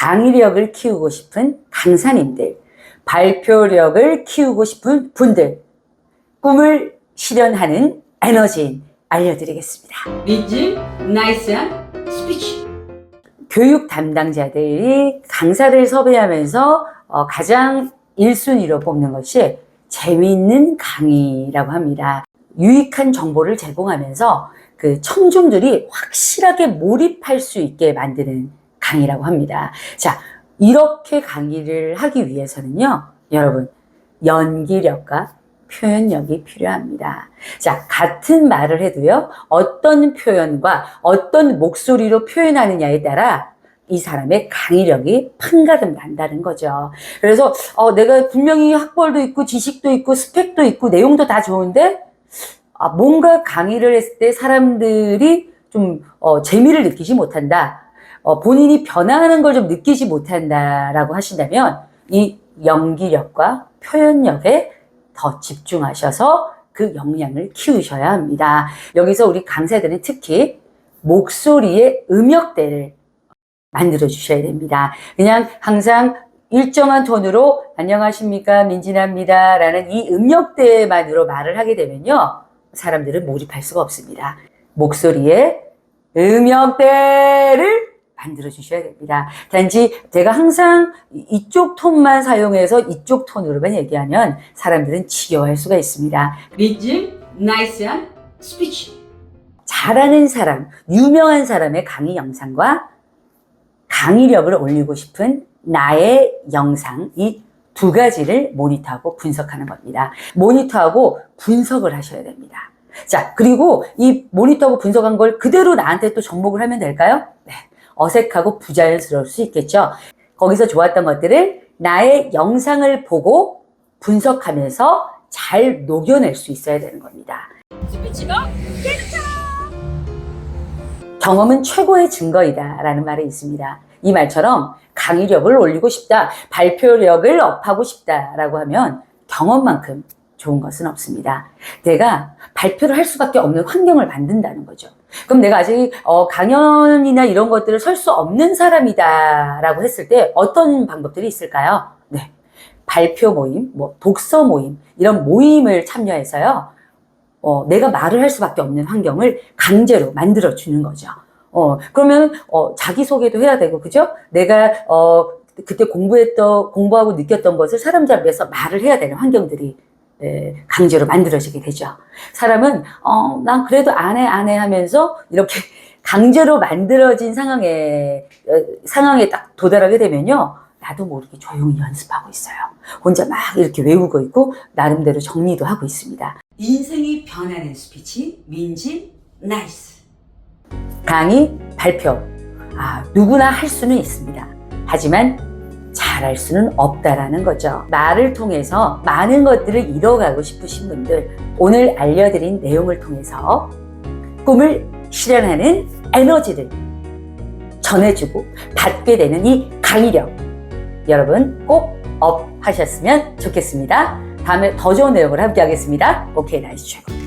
강의력을 키우고 싶은 강사님들, 발표력을 키우고 싶은 분들, 꿈을 실현하는 에너지 알려드리겠습니다. 민지 나이스한 스피치 교육 담당자들이 강사를 섭외하면서 어, 가장 1순위로 뽑는 것이 재미있는 강의라고 합니다. 유익한 정보를 제공하면서 그 청중들이 확실하게 몰입할 수 있게 만드는 강의라고 합니다. 자, 이렇게 강의를 하기 위해서는요, 여러분, 연기력과 표현력이 필요합니다. 자, 같은 말을 해도요, 어떤 표현과 어떤 목소리로 표현하느냐에 따라 이 사람의 강의력이 판가름 난다는 거죠. 그래서, 어, 내가 분명히 학벌도 있고, 지식도 있고, 스펙도 있고, 내용도 다 좋은데, 아, 뭔가 강의를 했을 때 사람들이 좀, 어, 재미를 느끼지 못한다. 어, 본인이 변화하는 걸 좀 느끼지 못한다라고 하신다면, 이 연기력과 표현력에 더 집중하셔서 그 역량을 키우셔야 합니다. 여기서 우리 강사들은 특히 목소리의 음역대를 만들어 주셔야 됩니다. 그냥 항상 일정한 톤으로 안녕하십니까 민진아입니다 라는 이 음역대만으로 말을 하게 되면요 사람들은 몰입할 수가 없습니다. 목소리의 음역대를 만들어 주셔야 됩니다. 단지 제가 항상 이쪽 톤만 사용해서 이쪽 톤으로만 얘기하면 사람들은 지겨워할 수가 있습니다. 민지 나이스한 스피치 잘하는 사람, 유명한 사람의 강의 영상과 강의력을 올리고 싶은 나의 영상, 이 두 가지를 모니터하고 분석하는 겁니다. 모니터하고 분석을 하셔야 됩니다. 자, 그리고 이 모니터하고 분석한 걸 그대로 나한테 또 접목을 하면 될까요? 네. 어색하고 부자연스러울 수 있겠죠. 거기서 좋았던 것들을 나의 영상을 보고 분석하면서 잘 녹여낼 수 있어야 되는 겁니다. 경험은 최고의 증거이다 라는 말이 있습니다. 이 말처럼 강의력을 올리고 싶다, 발표력을 업하고 싶다 라고 하면 경험만큼 좋은 것은 없습니다. 내가 발표를 할 수밖에 없는 환경을 만든다는 거죠. 그럼 내가 아직 어, 강연이나 이런 것들을 설 수 없는 사람이다 라고 했을 때 어떤 방법들이 있을까요? 네. 발표 모임, 뭐 독서 모임, 이런 모임을 참여해서요. 어, 내가 말을 할 수밖에 없는 환경을 강제로 만들어 주는 거죠. 어, 그러면, 어, 자기 소개도 해야 되고, 그죠? 내가, 어, 그때 공부했던, 공부하고 느꼈던 것을 사람들 앞에서 말을 해야 되는 환경들이, 에, 강제로 만들어지게 되죠. 사람은, 어, 난 그래도 안 해, 안 해 하면서 이렇게 강제로 만들어진 상황에, 어, 상황에 딱 도달하게 되면요. 나도 모르게 조용히 연습하고 있어요. 혼자 막 이렇게 외우고 있고, 나름대로 정리도 하고 있습니다. 인생이 변하는 스피치 민지 나이스 강의, 발표. 아, 누구나 할 수는 있습니다. 하지만 잘할 수는 없다라는 거죠. 말을 통해서 많은 것들을 이뤄가고 싶으신 분들, 오늘 알려드린 내용을 통해서 꿈을 실현하는 에너지를 전해주고 받게 되는 이 강의력. 여러분 꼭 업 하셨으면 좋겠습니다. 다음에 더 좋은 내용으로 함께 하겠습니다. 오케이, 나이스 최고.